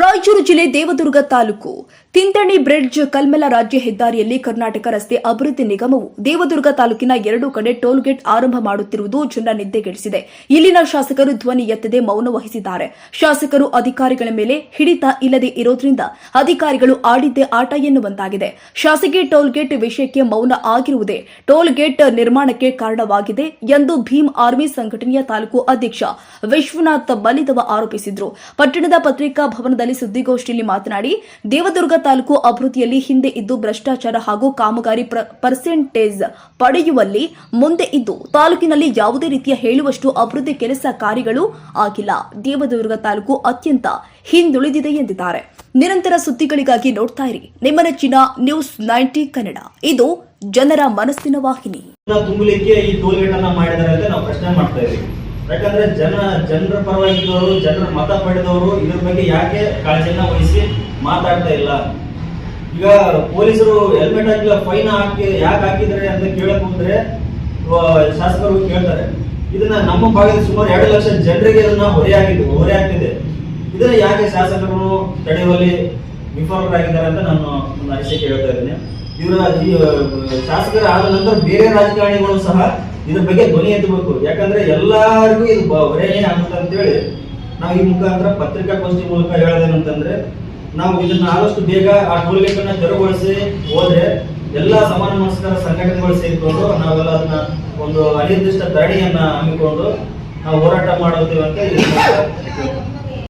ರಾಯಚೂರು ಜಿಲ್ಲೆ ದೇವದುರ್ಗ ತಾಲೂಕು. ತಿಂತಣಿ ಬ್ರಿಡ್ಜ್ ಕಲ್ಮೆಲ ರಾಜ್ಯ ಹೆದ್ದಾರಿಯಲ್ಲಿ ಕರ್ನಾಟಕ ರಸ್ತೆ ಅಭಿವೃದ್ಧಿ ನಿಗಮವು ದೇವದುರ್ಗ ತಾಲೂಕಿನ ಎರಡು ಕಡೆ ಟೋಲ್ ಗೇಟ್ ಆರಂಭ ಮಾಡುತ್ತಿರುವುದು ಜನ ನಿದ್ದೆಗೆಡಿಸಿದೆ. ಇಲ್ಲಿನ ಶಾಸಕರು ಧ್ವನಿ ಎತ್ತದೆ ಮೌನ ವಹಿಸಿದ್ದಾರೆ. ಶಾಸಕರು ಅಧಿಕಾರಿಗಳ ಮೇಲೆ ಹಿಡಿತ ಇಲ್ಲದೆ ಇರೋದ್ರಿಂದ ಅಧಿಕಾರಿಗಳು ಆಡಿದ್ದೇ ಆಟ ಎನ್ನುವಂತಾಗಿದೆ. ಶಾಸಕಿ ಟೋಲ್ ಗೇಟ್ ವಿಷಯಕ್ಕೆ ಮೌನ ಆಗಿರುವುದೇ ಟೋಲ್ ಗೇಟ್ ನಿರ್ಮಾಣಕ್ಕೆ ಕಾರಣವಾಗಿದೆ ಎಂದು ಭೀಮ್ ಆರ್ಮಿ ಸಂಘಟನೆಯ ತಾಲೂಕು ಅಧ್ಯಕ್ಷ ವಿಶ್ವನಾಥ್ ಬಲಿದವ ಆರೋಪಿಸಿದ್ರು. ಪಟ್ಟಣದ ಪತ್ರಿಕಾ ಭವನದಲ್ಲಿ ಸುದ್ದಿಗೋಷ್ಠಿಯಲ್ಲಿ ಮಾತನಾಡಿ, ದೇವದುರ್ಗ ತಾಲೂಕು ಅಭಿವೃದ್ಧಿಯಲ್ಲಿ ಹಿಂದೆ ಇದ್ದು ಭ್ರಷ್ಟಾಚಾರ ಹಾಗೂ ಕಾಮಗಾರಿ ಪ್ರ- ಪರ್ಸೆಂಟೇಜ್ ಪಡೆಯುವಲ್ಲಿ ಮುಂದೆ ಇದ್ದು ತಾಲೂಕಿನಲ್ಲಿ ಯಾವುದೇ ರೀತಿಯ ಹೇಳುವಷ್ಟು ಅಭಿವೃದ್ಧಿ ಕೆಲಸ ಕಾರ್ಯಗಳು ಆಗಿಲ್ಲ. ದೇವದುರ್ಗ ತಾಲೂಕು ಅತ್ಯಂತ ಹಿಂದುಳಿದಿದೆ ಎಂದಿದ್ದಾರೆ. ನಿರಂತರ ಸುದ್ದಿಗಳಿಗಾಗಿ ನೋಡ್ತಾ ಇರಿ. ನಿಮ್ಮ ನೆಚ್ಚಿನ ನ್ಯೂಸ್ ನೈಂಟಿ ಕನ್ನಡ. ಇದು ಜನರ ಮನಸ್ಸಿನ ವಾಹಿನಿ. ಈ ಟೋಲ್ ಗೇಟ್ ಅನ್ನ ಮಾಡಿದಾರೆ ಅಂತ ನಾವು ಪ್ರಶ್ನೆ ಮಾಡ್ತಾ ಇದೀವಿ ಯಾಕಂದ್ರೆ ಜನ, ಜನರ ಪರವಾಗಿದ್ದವರು, ಜನರ ಮತ ಪಡೆದವರು ಇದ್ರ ಬಗ್ಗೆ ಯಾಕೆ ಕಾಳಜಿಯನ್ನ ವಹಿಸಿ ಮಾತಾಡ್ತಾ ಇಲ್ಲ? ಈಗ ಪೊಲೀಸರು ಹೆಲ್ಮೆಟ್ ಹಾಕಿಲ್ಲ ಫೈನ್ ಹಾಕಿ, ಯಾಕೆ ಹಾಕಿದ್ರೆ ಅಂತ ಕೇಳಕ್ ಹೋದ್ರೆ ಶಾಸಕರು ಕೇಳ್ತಾರೆ. ಇದನ್ನ ನಮ್ಮ ಭಾಗದ ಸುಮಾರು ಎರಡು ಲಕ್ಷ ಜನರಿಗೆ ಇದನ್ನ ಹೊರೆಯಾಗಿದೆ ಹೊರೆ ಆಗ್ತಿದೆ ಇದನ್ನ ಯಾಕೆ ಶಾಸಕರು ತಡೆಯುವಲ್ಲಿ ವಿಫಲರಾಗಿದ್ದಾರೆ ಅಂತ ನಾನು ಅನಿಸಿಕೆ ಹೇಳ್ತಾ ಇದ್ದೀನಿ. ಇವರ ಶಾಸಕರ ಆದ ನಂತರ ಬೇರೆ ರಾಜಕಾರಣಿಗಳು ಸಹ ಇದ್ರ ಬಗ್ಗೆ ಧ್ವನಿ ಎತ್ತಬೇಕು. ಯಾಕಂದ್ರೆ ಎಲ್ಲರಿಗೂ ಇದು ಹೊರೆನೇ ಆಗುತ್ತೆ ಅಂತೇಳಿ ನಾವು ಈ ಮುಖಾಂತರ ಪತ್ರಿಕಾಗೋಷ್ಠಿ ಮೂಲಕ ಹೇಳೋದೇನಂತಂದ್ರೆ, ನಾವು ಇದನ್ನ ಆದಷ್ಟು ಬೇಗ ಆ ಟೋಲ್ಗೇಟ್ ಅನ್ನ ತೆರವುಗೊಳಿಸಿ ಹೋದ್ರೆ ಎಲ್ಲಾ ಸಮಾನ ಮನಸ್ಕರ ಸಂಘಟನೆಗಳು ಸೇರಿಕೊಂಡು ನಾವೆಲ್ಲ ಅದನ್ನ ಒಂದು ಅನಿರ್ದಿಷ್ಟ ಧರಣಿಯನ್ನ ಹಮ್ಮಿಕೊಂಡು ನಾವು ಹೋರಾಟ ಮಾಡುತ್ತೇವೆ ಅಂತ